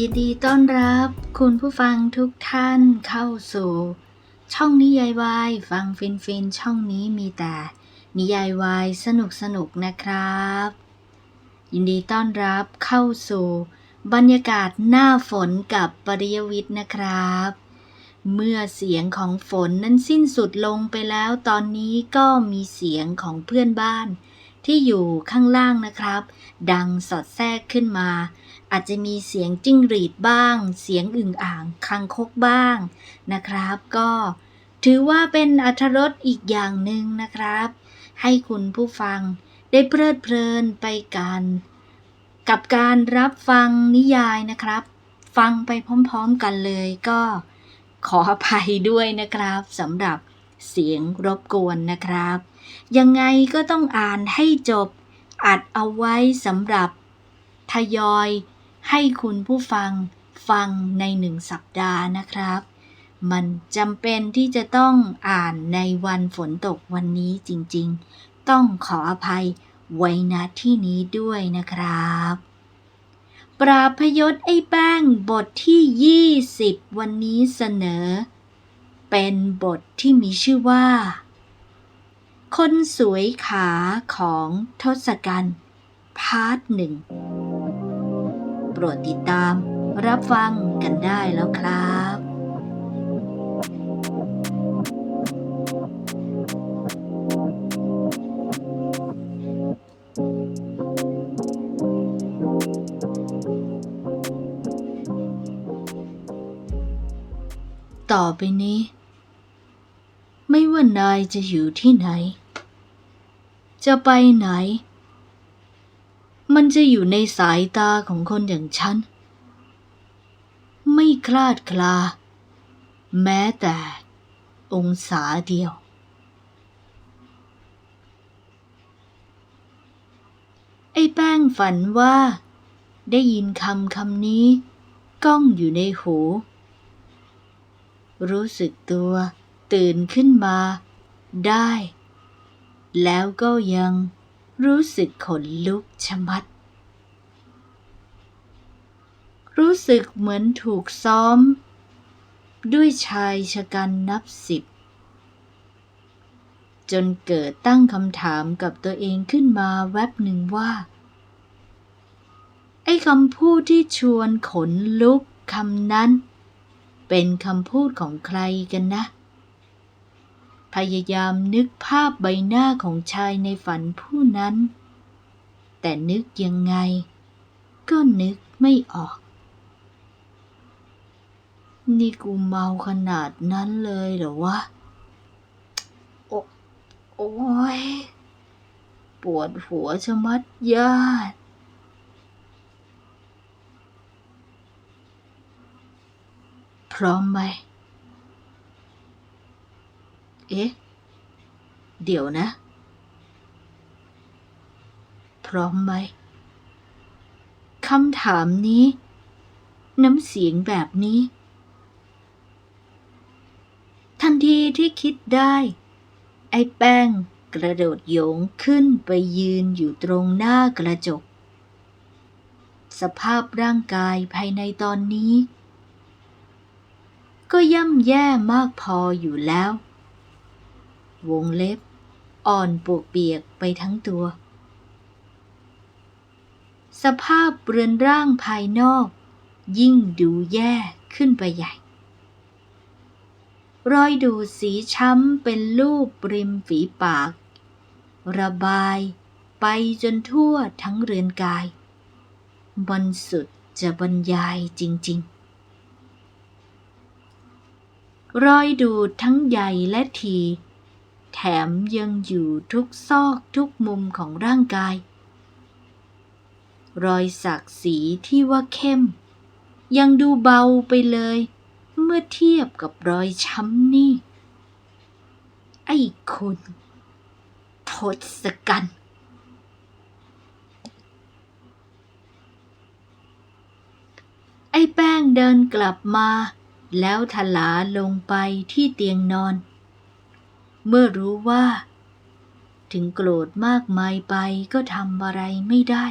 ยินดีต้อนรับ คุณผู้ฟังทุกท่านเข้าสู่ ช่องนิยายวายฟังฟินฟินช่องนี้มีแต่ นิยายวายสนุกสนุกนะครับ ยินดีต้อนรับเข้าสู่ บรรยากาศหน้าฝนกับปริยวิทย์นะครับ เมื่อเสียงของฝนนั้นสิ้นสุดลงไปแล้ว ตอนนี้ก็มีเสียงของเพื่อนบ้าน ที่อยู่ข้างล่างนะครับ ดังสอดแทรกขึ้นมา อาจจะมีเสียงจิ้งหรีดบ้าง เสียงอึ่งอ่างคางคกบ้างนะครับ ก็ถือว่าเป็นอัธรสอีกอย่างหนึ่งนะครับ ให้คุณผู้ฟังได้เพลิดเพลินไปกันกับการรับฟังนิยายนะครับ ฟังไปพร้อมๆกันเลยก็ขออภัยด้วยนะครับสำหรับเสียงรบกวนนะครับ ยังไงก็ต้องอ่านให้จบอัดเอาไว้สำหรับทยอย ให้คุณผู้ฟังฟังในหนึ่งสัปดาห์นะครับ มันจำเป็นที่จะต้องอ่านในวันฝนตกวันนี้จริงๆ ต้องขออภัยไว้ณที่นี้ด้วยนะครับ ปราพยศไอ้แป้งบทที่ 20 วันนี้เสนอ เป็นบทที่มีชื่อว่า คนสวยขาของทศกัณฐ์พาร์ทหนึ่ง โปรดติดตาม รับฟังกันได้แล้วครับต่อไปนี้ ไม่ว่านายจะอยู่ที่ไหน จะไปไหน มันจะอยู่ในสายตาของคนอย่างฉัน ไม่คลาดคลา แม้แต่องศาเดียว ไอ้แป้งฝันว่า ได้ยินคำคำนี้ ก้องอยู่ในหู รู้สึกตัวตื่นขึ้นมาได้ แล้วก็ยัง รู้สึกขนลุกชะมัด รู้สึกเหมือนถูกซ้อม ด้วยชายชะกันนับสิบ จนเกิดตั้งคำถามกับตัวเองขึ้นมาแวบหนึ่งว่า ไอ้คำพูดที่ชวนขนลุกคำนั้น เป็นคำพูดของใครกันนะ พยายามนึกภาพใบหน้าของชายในฝันผู้นั้น แต่นึกยังไง ก็นึกไม่ออก นี่กูเมาขนาดนั้นเลยเหรอวะ โอโอ้ย ปวดหัวชะมัดญาติพร้อมไหม เอ๊ะ เดี๋ยวนะ พร้อมไหมคำถามนี้ น้ำเสียงแบบนี้ ทันทีที่คิดได้ ไอ้แป้งกระโดดโยงขึ้นไปยืนอยู่ตรงหน้ากระจก สภาพร่างกายภายในตอนนี้ ก็ย่ำแย่มากพออยู่แล้ว วงเล็บ อ่อนปวกเปียกไปทั้งตัว สภาพเรือนร่างภายนอก ยิ่งดูแย่ขึ้นไปใหญ่ รอยดูสีช้ำเป็นรูปริมฝีปาก ระบายไปจนทั่วทั้งเรือนกายบนสุดจะบรรยายจริง ๆรอยดูดทั้งใหญ่และที แถมยังอยู่ทุกซอกทุกมุมของร่างกาย รอยสักสีที่ว่าเข้ม ยังดูเบาไปเลย เมื่อเทียบกับรอยช้ำนี่ ไอ้คุณทศกัณฐ์ไอ้แป้งเดินกลับมา แล้วถลาลงไปที่เตียงนอน เมื่อรู้ว่า ถึงโกรธมากมายไปก็ทำอะไรไม่ได้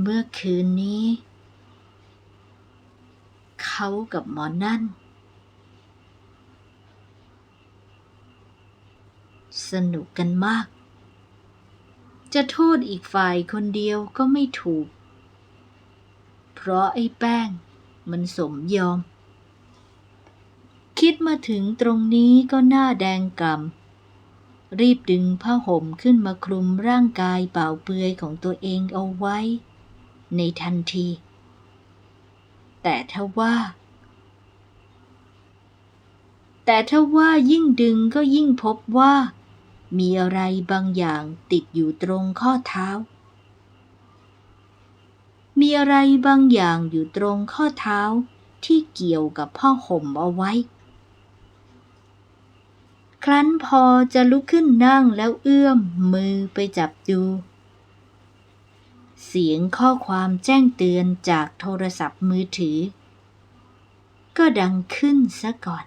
เมื่อคืนนี้ เขากับหมอนั่น สนุกกันมาก จะโทษอีกฝ่ายคนเดียวก็ไม่ถูก เพราะไอ้แป้งมันสมยอม คิดมาถึงตรงนี้ก็หน้าแดงกำ่ำรีบดึงผ้าห่มขึ้นมาคลุมร่างกายเปล่าเปลือยของตัวเองเอาไว้ ในทันที แต่ถ้าว่า แต่ถ้าว่ายิ่งดึงก็ยิ่งพบว่า มีอะไรบางอย่างติดอยู่ตรงข้อเท้า มีอะไรบางอย่างอยู่ตรงข้อเท้าที่เกี่ยวกับผ้าห่มเอาไว้ รั้นพอจะลุกขึ้นนั่งแล้วเอื้อมมือไปจับดู เสียงข้อความแจ้งเตือนจากโทรศัพท์มือถือ ก็ดังขึ้นซะก่อน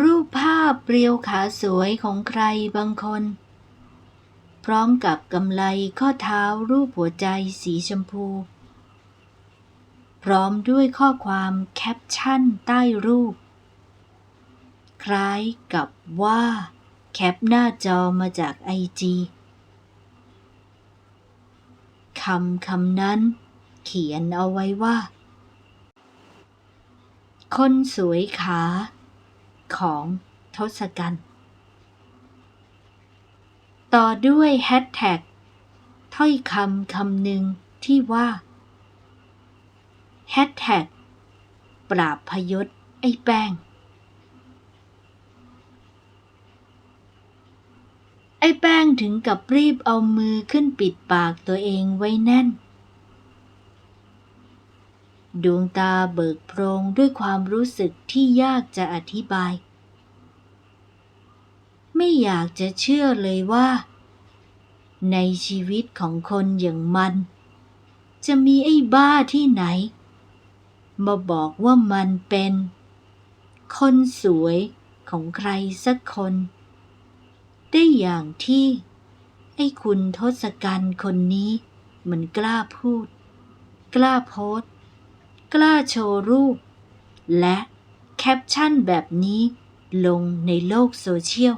รูปภาพเปรียวขาสวยของใครบางคน ร้อมกับกำไลข้อเท้ารูปหัวใจสีชมพู พร้อมด้วยข้อความแคปชั่นใต้รูป คล้ายกับว่าแคปหน้าจอมาจากไอจีคำคำนั้น เขียนเอาไว้ว่า คนสวยขาของทศกัณฐ์ ต่อด้วยแฮชแท็กถ้อยคำคำหนึ่งที่ว่าแฮชแท็กปราบพยศไอ้แป้ง ไอ้แป้งถึงกับรีบเอามือขึ้นปิดปากตัวเองไว้แน่น ดวงตาเบิกโพรงด้วยความรู้สึกที่ยากจะอธิบาย อยากจะเชื่อเลยว่า ในชีวิตของคนอย่างมัน จะมีไอ้บ้าที่ไหน มาบอกว่ามันเป็น คนสวยของใครสักคน ได้อย่างที่ ไอ้คุณทศกัณฐ์คนนี้ มันกล้าพูด กล้าโพสต์กล้าโชว์รูป และแคปชั่นแบบนี้ลงในโลกโซเชียล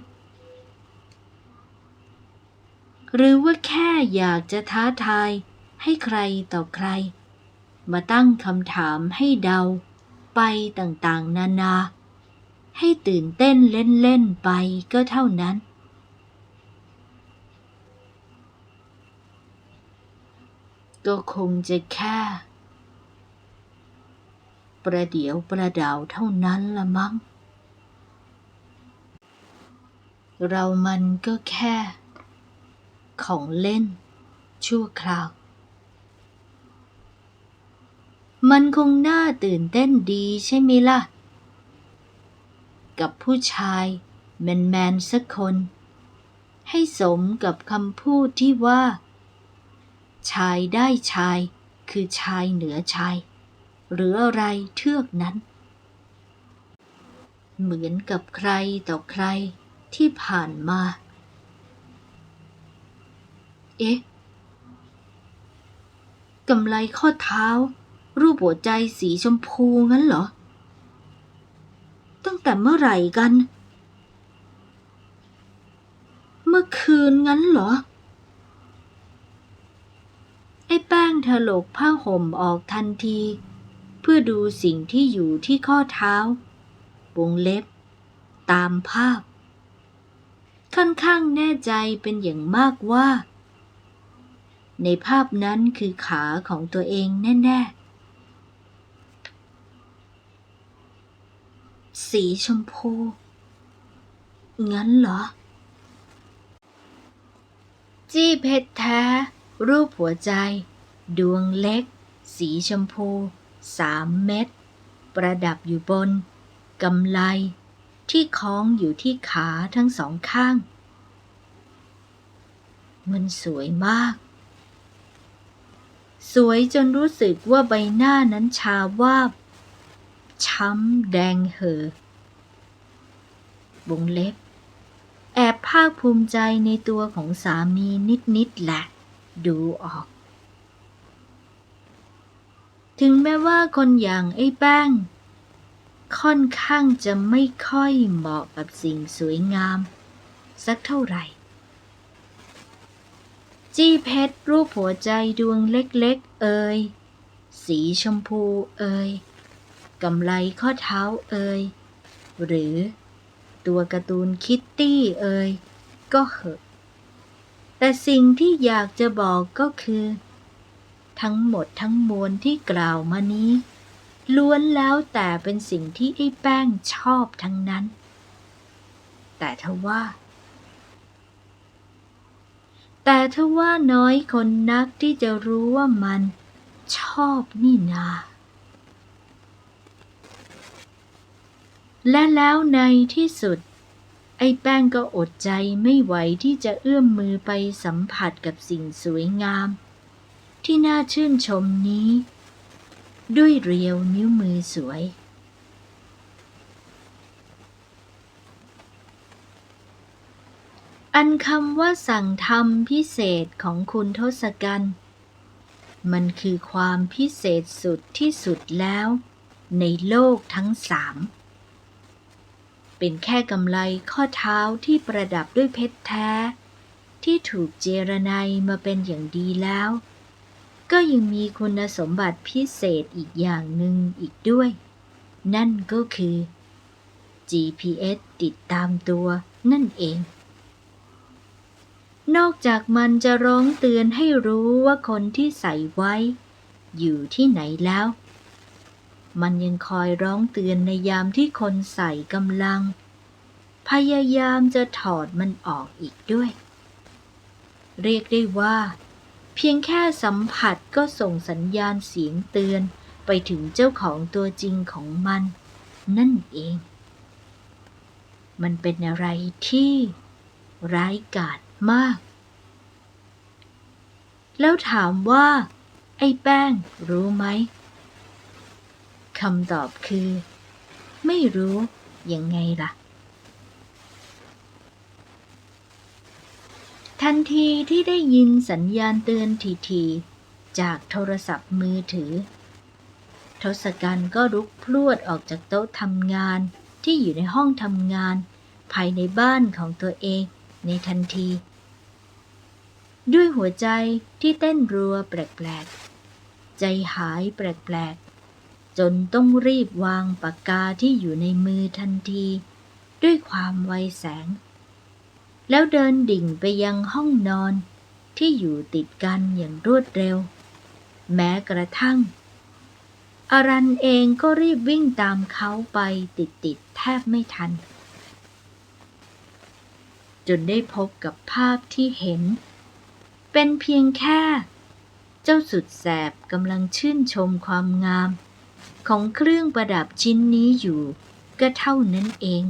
หรือว่าแค่อยากจะท้าทายให้ใครต่อใคร มาตั้งคำถามให้เดา ไปต่างๆ นานา ให้ตื่นเต้นเล่น ๆ ไปก็เท่านั้น ก็คงจะแค่ ประเดี๋ยวประดาวเท่านั้นละมั้งเรามันก็แค่ ของเล่น ชั่วคราว มันคงน่าตื่นเต้นดีใช่ไหมล่ะ กับผู้ชายแมนๆสักคน ให้สมกับคำพูดที่ว่า ชายได้ชายคือชายเหนือชาย หรืออะไรเทือกนั้น เหมือนกับใครต่อใครที่ผ่านมา เอ๊ะกำไลข้อเท้า รูปหัวใจสีชมพูงั้นเหรอ ตั้งแต่เมื่อไหร่กัน เมื่อคืนงั้นเหรอ ไอ้แป้งถลกผ้าห่มออกทันที เพื่อดูสิ่งที่อยู่ที่ข้อเท้าวงเล็บ ตามภาพ ค่อนข้างแน่ใจเป็นอย่างมากว่า ในภาพนั้นคือขาของตัวเองแน่ ๆ สีชมพู งั้นเหรอ จี้เพชรแท้ รูปหัวใจ ดวงเล็ก สีชมพูสามเม็ด ประดับอยู่บนกำไล ที่คล้องอยู่ที่ขาทั้งสองข้าง มันสวยมาก สวยจนรู้สึกว่าใบหน้านั้นชาวาบ ช้ำแดงเห่อวงเล็บ แอบภาคภูมิใจในตัวของสามีนิดๆแหละ ดูออก ถึงแม้ว่าคนอย่างไอ้แป้ง ค่อนข้างจะไม่ค่อยเหมาะกับสิ่งสวยงาม สักเท่าไหร่ จี้เพชรรูปหัวใจดวงเล็กๆ เอ่ย สีชมพูเอ่ยกำไลข้อเท้าเอ่ย หรือตัวการ์ตูนคิตตี้เอ่ย ก็เหอะ แต่สิ่งที่อยากจะบอกก็คือ ทั้งหมดทั้งมวลที่กล่าวมานี้ ล้วนแล้วแต่เป็นสิ่งที่ไอ้แป้งชอบทั้งนั้น แต่ทว่า แต่ทว่าน้อยคนนักที่จะรู้ว่ามันชอบนี่นา และแล้วในที่สุด ไอ้แป้งก็อดใจไม่ไหวที่จะเอื้อมมือไปสัมผัสกับสิ่งสวยงาม ที่น่าชื่นชมนี้ ด้วยเรียวนิ้วมือสวย อันคำว่าสั่งทำพิเศษของคุณทศกัณฐ์มันคือความพิเศษสุดที่สุดแล้ว ในโลกทั้งสาม เป็นแค่กำไลข้อเท้าที่ประดับด้วยเพชรแท้ ที่ถูกเจรไนมาเป็นอย่างดีแล้ว ก็ยังมีคุณสมบัติพิเศษอีกอย่างหนึ่งอีกด้วย นั่นก็คือ GPS ติดตามตัวนั่นเอง นอกจากมันจะร้องเตือนให้รู้ว่าคนที่ใส่ไว้ อยู่ที่ไหนแล้ว มันยังคอยร้องเตือนในยามที่คนใส่กำลัง พยายามจะถอดมันออกอีกด้วย เรียกได้ว่า เพียงแค่สัมผัสก็ส่งสัญญาณเสียงเตือนไปถึงเจ้าของตัวจริงของมัน นั่นเอง มันเป็นอะไรที่ร้ายกาจ มาก แล้วถามว่า ไอ้แป้งรู้ไหมคำตอบคือ ไม่รู้ยังไงล่ะ ทันทีที่ได้ยินสัญญาณเตือนทีๆจากโทรศัพท์มือถือ ทศกัณฐ์ก็ลุกพรวดออกจากโต๊ะทำงานที่อยู่ในห้องทำงาน ภายในบ้านของตัวเองในทันที ด้วยหัวใจที่เต้นรัวแปลกๆ ใจหายแปลกๆ จนต้องรีบวางปากกาที่อยู่ในมือทันที ด้วยความไวแสง แล้วเดินดิ่งไปยังห้องนอนที่อยู่ติดกันอย่างรวดเร็ว แม้กระทั่งอารันเองก็รีบวิ่งตามเขาไปติดๆ แทบไม่ทัน จนได้พบกับภาพที่เห็น เป็นเพียงแค่ เจ้าสุดแสบกำลังชื่นชมความงาม ของเครื่องประดับชิ้นนี้อยู่ก็เท่านั้นเอง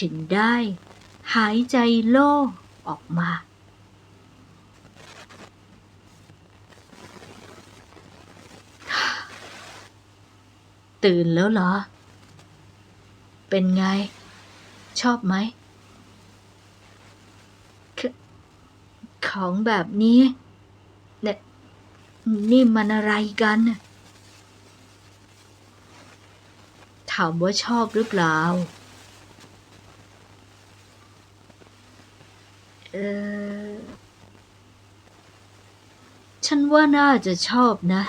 ถึงได้หายใจโล่ออกมา ตื่นแล้วเหรอ เป็นไง ชอบไหม ของแบบนี้เนี่ยนี่มันอะไรกัน ถามว่าชอบหรือเปล่า เออ ฉันว่าน่าจะชอบนะ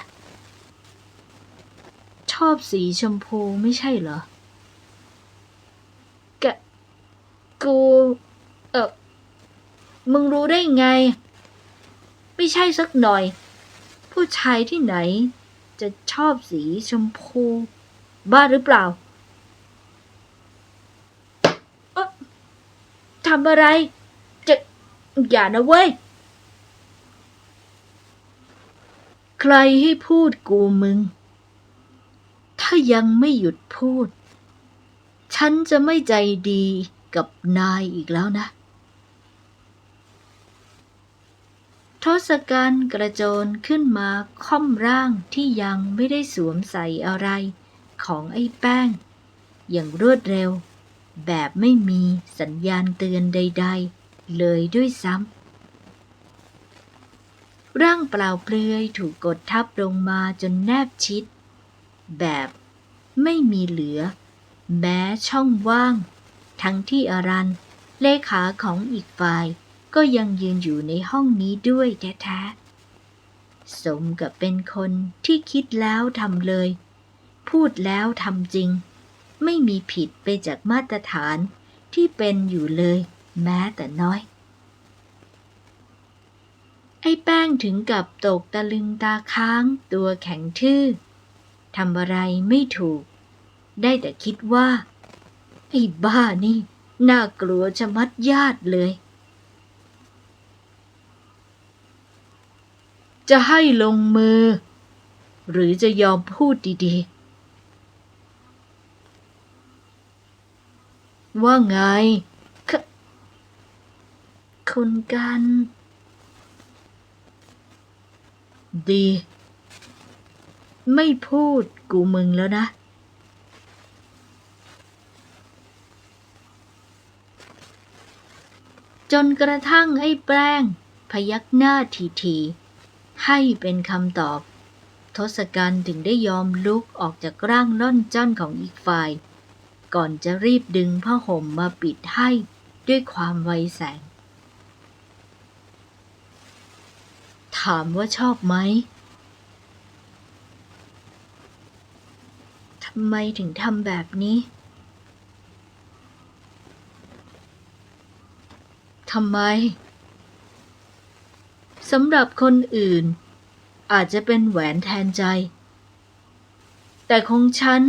ชอบสีชมพูไม่ใช่เหรอ กะ กู มึงรู้ได้ไง ไม่ใช่สักหน่อย ผู้ชายที่ไหน จะชอบสีชมพู บ้าหรือเปล่าเอ๊ะทำอะไร จะอย่านะเว้ย ใครให้พูดกูมึง ถ้ายังไม่หยุดพูด ฉันจะไม่ใจดีกับนายอีกแล้วนะ ทศกัณฐ์กระโจนขึ้นมาค่อมร่างที่ยังไม่ได้สวมใส่อะไร ของไอ้แป้ง อย่างรวดเร็ว แบบไม่มีสัญญาณเตือนใด ๆ เลยด้วยซ้ำ ร่างเปล่าเปลือยถูกกดทับลงมาจนแนบชิด แบบไม่มีเหลือ แม้ช่องว่าง ทั้งที่อารันเลขาของอีกฝ่าย ก็ยังยืนอยู่ในห้องนี้ด้วยแท้ๆ สมกับเป็นคนที่คิดแล้วทำเลย พูดแล้วทำจริง ไม่มีผิดไปจากมาตรฐานที่เป็นอยู่เลยแม้แต่น้อย ไอ้แป้งถึงกับตกตะลึงตาค้างตัวแข็งทื่อทำอะไรไม่ถูก ได้แต่คิดว่า ไอ้บ้านี่ น่ากลัวจะมัดญาติเลย จะให้ลงมือ หรือจะยอมพูดดีๆ ว่าไงคคุณกัน ดี ไม่พูดกูมึงแล้วนะ จนกระทั่งไอ้แป้งพยักหน้าทีๆ ให้เป็นคำตอบ ทศกัณฐ์ถึงได้ยอมลุกออกจากร่างล่อนจ้อนของอีกฝ่าย ก่อนจะรีบดึงผ้าห่มมาปิดให้ด้วยความไวแสง ถามว่าชอบไหมทำไมถึงทำแบบนี้ทำไม สำหรับคนอื่น อาจจะเป็นแหวนแทนใจ แต่ของฉัน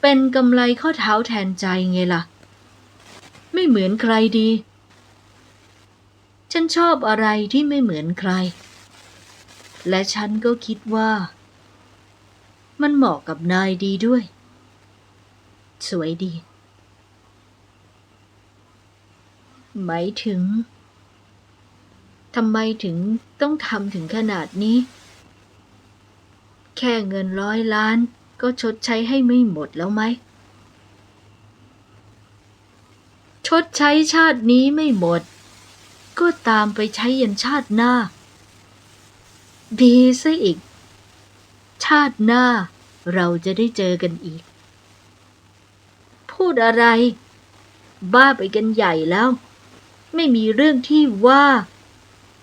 เป็นกำไรข้อเท้าแทนใจไงล่ะ ไม่เหมือนใครดี ฉันชอบอะไรที่ไม่เหมือนใคร และฉันก็คิดว่า มันเหมาะกับนายดีด้วย สวยดีหมายถึง ทำไมถึงต้องทำถึงขนาดนี้ แค่เงินร้อยล้านก็ชดใช้ให้ไม่หมดแล้วไหม ชดใช้ชาตินี้ไม่หมด ก็ตามไปใช้ยันชาติหน้า ดีซะอีก ชาติหน้าเราจะได้เจอกันอีก พูดอะไร บ้าไปกันใหญ่แล้ว ไม่มีเรื่องที่ว่า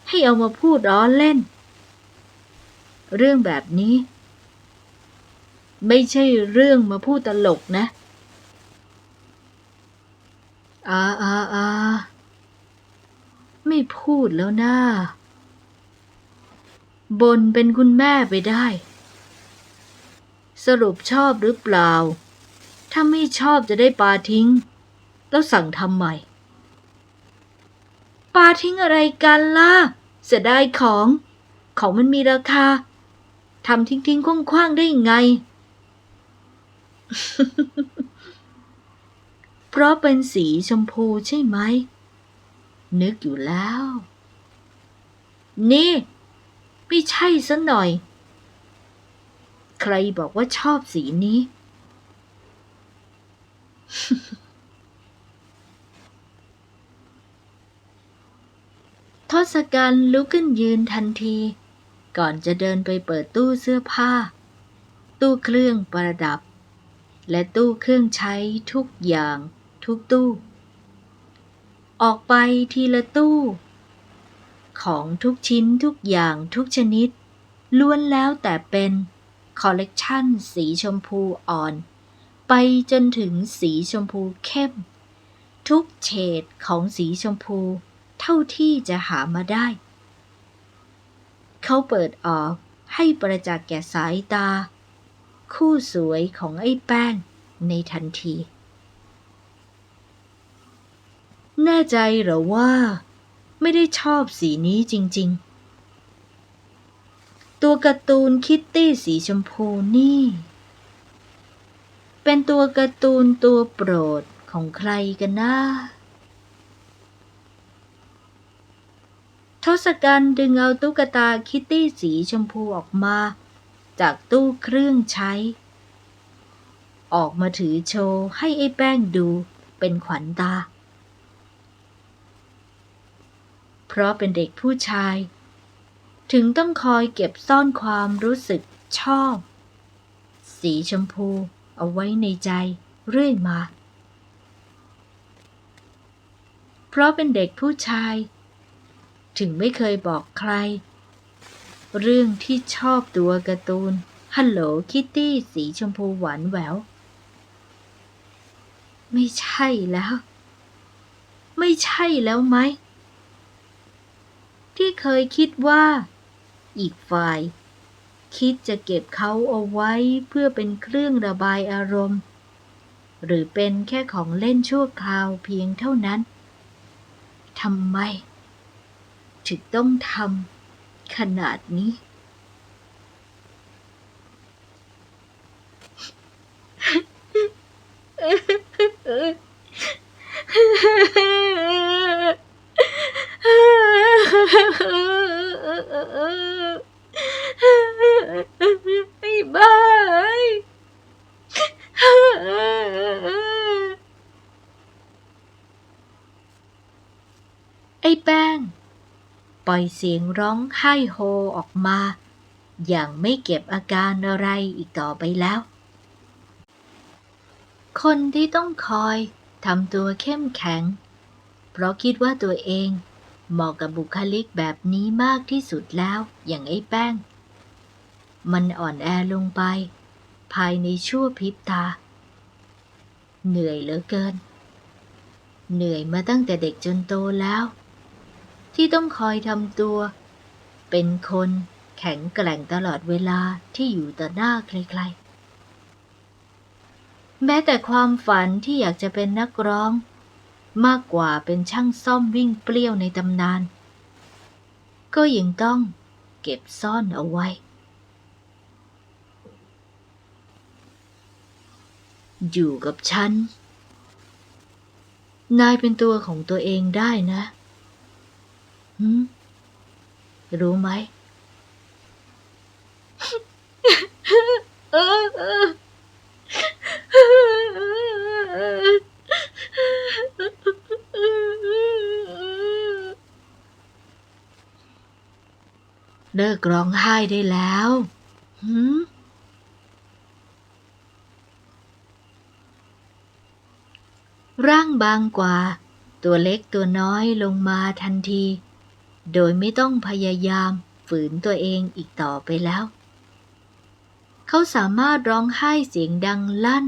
ให้เอามาพูดล้อเล่น เรื่องแบบนี้ ไม่ใช่เรื่องมาพูดตลกนะ อาอาอาไม่พูดแล้วนะบนเป็นคุณแม่ไปได้ สรุปชอบหรือเปล่า ถ้าไม่ชอบจะได้ปาทิ้ง แล้วสั่งทำใหม่ ปาทิ้งอะไรกันล่ะเสียดายของ ของมันมีราคาทำทิ้งทิ้งๆคว้างๆได้ไง เพราะเป็นสีชมพูใช่ไหม นึกอยู่แล้ว นี่ ไม่ใช่ซะหน่อย ใครบอกว่าชอบสีนี้ ทศกัณฐ์ลุกขึ้นยืนทันที ก่อนจะเดินไปเปิดตู้เสื้อผ้า ตู้เครื่องประดับ และตู้เครื่องใช้ทุกอย่างทุกตู้ ออกไปทีละตู้ ของทุกชิ้นทุกอย่างทุกชนิด ล้วนแล้วแต่เป็นคอลเลกชันสีชมพูอ่อน ไปจนถึงสีชมพูเข้ม ทุกเฉดของสีชมพู เท่าที่จะหามาได้ เขาเปิดออกให้ประจักษ์แก่สายตา คู่สวยของไอ้แป้งในทันที แน่ใจหรอว่า ไม่ได้ชอบสีนี้จริง ๆ ตัวการ์ตูนคิตตี้สีชมพูนี่ เป็นตัวการ์ตูนตัวโปรดของใครกันนะ ทศกัณฐ์ดึงเอาตุ๊กตาคิตตี้สีชมพูออกมา จากตู้เครื่องใช้ ออกมาถือโชว์ให้ไอ้แป้งดูเป็นขวัญตา เพราะเป็นเด็กผู้ชาย ถึงต้องคอยเก็บซ่อนความรู้สึกชอบ สีชมพูเอาไว้ในใจเรื่อยมา เพราะเป็นเด็กผู้ชาย ถึงไม่เคยบอกใคร เรื่องที่ชอบตัวการ์ตูน ฮัลโหลคิตตี้สีชมพูหวานแหวว ไม่ใช่แล้ว ไม่ใช่แล้วไหม ที่เคยคิดว่า อีกฝ่าย คิดจะเก็บเขาเอาไว้เพื่อเป็นเครื่องระบายอารมณ์ หรือเป็นแค่ของเล่นชั่วคราวเพียงเท่านั้นทำไม ถึงต้องทำขนาดนี้ ไอ้บ้าไอ้แป้ง ปล่อยเสียงร้องไห้โฮออกมา อย่างไม่เก็บอาการอะไรอีกต่อไปแล้ว คนที่ต้องคอยทำตัวเข้มแข็ง เพราะคิดว่าตัวเองเหมาะกับบุคลิกแบบนี้มากที่สุดแล้วอย่างไอ้แป้ง มันอ่อนแอลงไป ภายในชั่วพริบตา เหนื่อยเหลือเกิน เหนื่อยมาตั้งแต่เด็กจนโตแล้ว ที่ต้องคอยทำตัว เป็นคนแข็งแกร่งตลอดเวลาที่อยู่ต่อหน้าใครๆ แม้แต่ความฝันที่อยากจะเป็นนักร้อง มากกว่าเป็นช่างซ่อมวิ่งเปรี้ยวในตำนาน ก็ยังต้องเก็บซ่อนเอาไว้ อยู่กับฉันนายเป็นตัวของตัวเองได้นะ รู้ไหมเลิกร้องไห้ได้แล้วหืมร่างบางกว่า ตัวเล็กตัวน้อยลงมาทันที โดยไม่ต้องพยายามฝืนตัวเองอีกต่อไปแล้ว เขาสามารถร้องไห้เสียงดังลั่น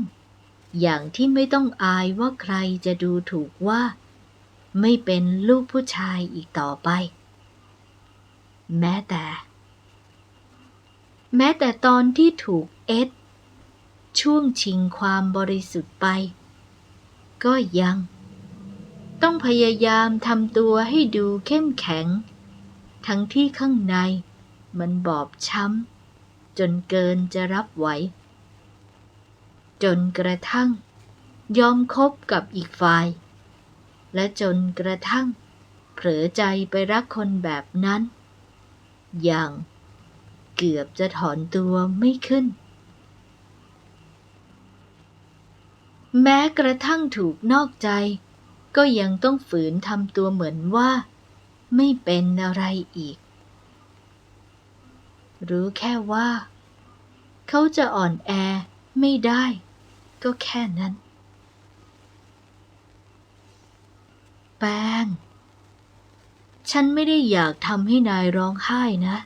อย่างที่ไม่ต้องอายว่าใครจะดูถูกว่า ไม่เป็นลูกผู้ชายอีกต่อไป แม้แต่ แม้แต่ตอนที่ถูกเอ็ดช่วงชิงความบริสุทธิ์ไป ก็ยัง ต้องพยายามทำตัวให้ดูเข้มแข็ง ทั้งที่ข้างในมันบอบช้ำ จนเกินจะรับไหว จนกระทั่ง ยอมคบกับอีกฝ่าย และจนกระทั่ง เผลอใจไปรักคนแบบนั้น อย่างเกือบจะถอนตัวไม่ขึ้น แม้กระทั่งถูกนอกใจ ก็ยังต้องฝืนทำตัวเหมือนว่า ไม่เป็นอะไรอีก รู้แค่ว่า เขาจะอ่อนแอไม่ได้ ก็แค่นั้น แป้ง ฉันไม่ได้อยากทำให้นายร้องไห้นะ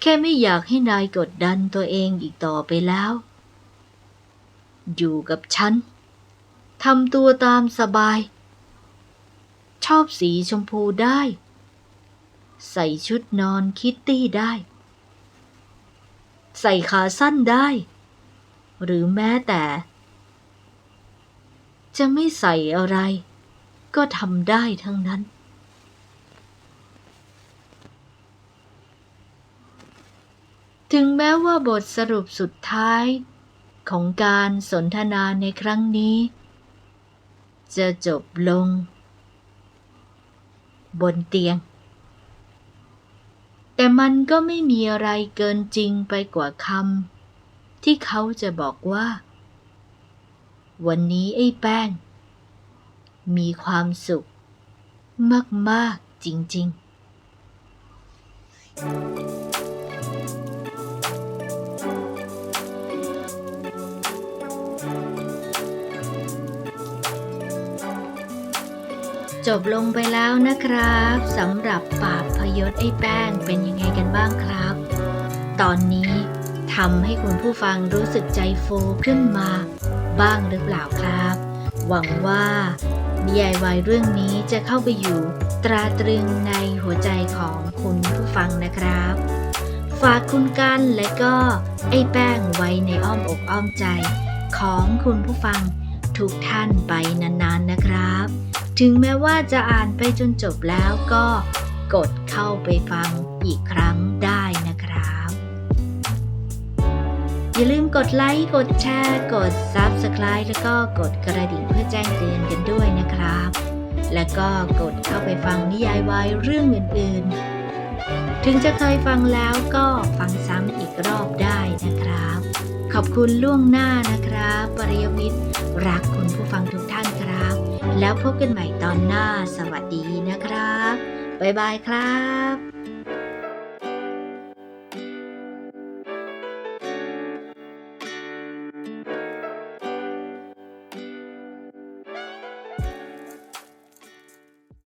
แค่ไม่อยากให้นายกดดันตัวเองอีกต่อไปแล้ว อยู่กับฉัน ทำตัวตามสบาย ชอบสีชมพูได้ ใส่ชุดนอนคิตตี้ได้ ใส่ขาสั้นได้ หรือแม้แต่ จะไม่ใส่อะไรก็ทำได้ทั้งนั้น ถึงแม้ว่าบทสรุปสุดท้ายของการสนทนาในครั้งนี้ จะจบลง บนเตียง แต่มันก็ไม่มีอะไรเกินจริงไปกว่าคำที่เขาจะบอกว่า วันนี้ไอ้แป้ง มีความสุข มาก ๆ จริง ๆ จบลงไปแล้วนะครับสำหรับปราบพยศไอ้แป้งเป็นยังไงกันบ้างครับ ตอนนี้ทำให้คุณผู้ฟังรู้สึกใจฟูขึ้นมาบ้างหรือเปล่าครับ หวังว่านิยายวายเรื่องนี้จะเข้าไปอยู่ตราตรึงในหัวใจของคุณผู้ฟังนะครับ ฝากคุณกันและก็ไอ้แป้งไว้ในอ้อมอกอ้อมใจ ของคุณผู้ฟังทุกท่านไปนานๆนะครับ ถึงแม้ว่าจะอ่านไปจนจบแล้วก็กดเข้าไปฟังอีกครั้งได้นะครับ อย่าลืมกดไลค์กดแชร์กด Subscribe แล้วก็กดกระดิ่งเพื่อแจ้งเตือนกันด้วยนะครับ แล้วก็กดเข้าไปฟังนิยายวายเรื่องอื่นๆ ถึงจะเคยฟังแล้วก็ฟังซ้ำอีกรอบได้นะครับ ขอบคุณล่วงหน้านะครับ ปริยวิทย์รักคุณผู้ฟังทุกท่าน แล้วพบกันใหม่ตอนหน้า สวัสดีนะครับ บ๊ายบายครับ